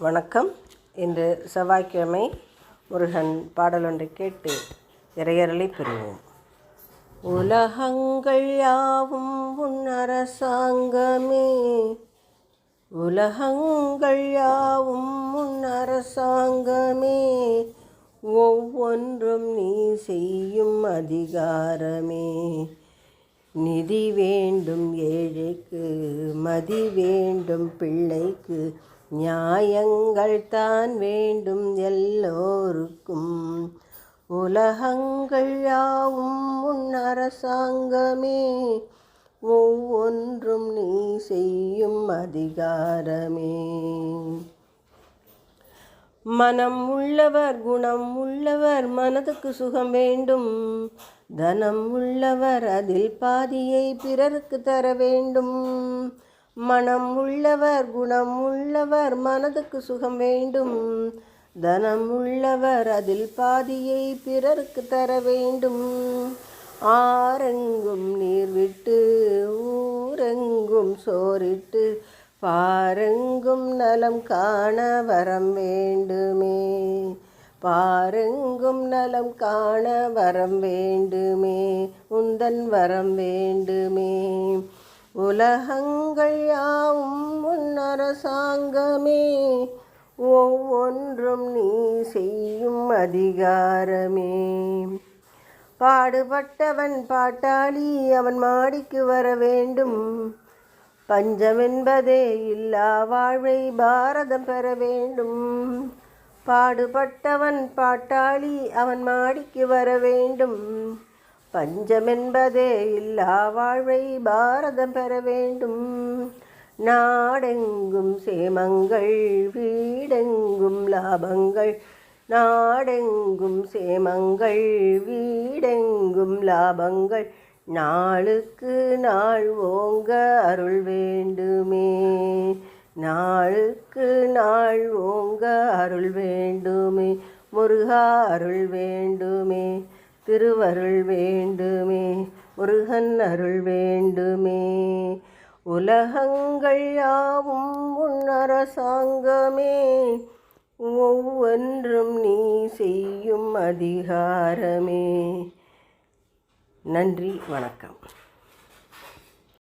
வணக்கம். இன்று செவ்வாய்க்கிழமை முருகன் பாடலொன்றை கேட்டு இறையரலை பெறுவோம். உலகங்கள் யாவும் உன் அரசாங்கமே. உலகங்கள் யாவும் உன் அரசாங்கமே. ஒவ்வொன்றும் நீ செய்யும் அதிகாரமே. நிதி வேண்டும் ஏழைக்கு மதி வேண்டும் பிள்ளைக்கு நியாயங்கள் தான் வேண்டும் எல்லோருக்கும். உலகங்கள் யாவும் உன் அரசாங்கமே. ஒவ்வொன்றும் நீ செய்யும் அதிகாரமே. மனம் உள்ளவர் குணம் உள்ளவர் மனதுக்கு சுகம் வேண்டும். தனம் உள்ளவர் அதில் பாதியை பிறருக்கு தர வேண்டும். மனம் உள்ளவர் குணம் உள்ளவர் மனதுக்கு சுகம் வேண்டும். தனம் உள்ளவர் அதில் பாதியை பிறருக்கு தர வேண்டும். ஆரெங்கும் நீர் விட்டு ஊரெங்கும் சோறிட்டு பாரெங்கும் நலம் காண வரம் வேண்டுமே. பாரெங்கும் நலம் காண வரம் வேண்டுமே. உந்தன் வரம் வேண்டுமே. உலகங்கள் யாவும் முன்னரசாங்கமே ஒவ்வொன்றும் நீ செய்யும் அதிகாரமே. பாடுபட்டவன் பாட்டாளி அவன் மாடிக்கு வர வேண்டும். பஞ்சமென்பதே இல்லா வாழ்வை பாரதம் பெற வேண்டும். பாடுபட்டவன் பாட்டாளி அவன் மாடிக்கு வர வேண்டும். பஞ்சமென்பதே இல்லா வாழ்வை பாரதம் பெற வேண்டும். நாடெங்கும் சேமங்கள் வீடெங்கும் லாபங்கள். நாடெங்கும் சேமங்கள் வீடெங்கும் லாபங்கள். நாளுக்கு நாள் ஓங்க அருள் வேண்டுமே. நாளுக்கு நாள் ஓங்க அருள் வேண்டுமே. முருகா அருள் வேண்டுமே. திருவருள் வேண்டுமே முருகன் அருள் வேண்டுமே. உலகங்கள் யாவும் உன்னரசாங்கமே ஒவ்வொன்றும் நீ செய்யும் அதிகாரமே. நன்றி வணக்கம்.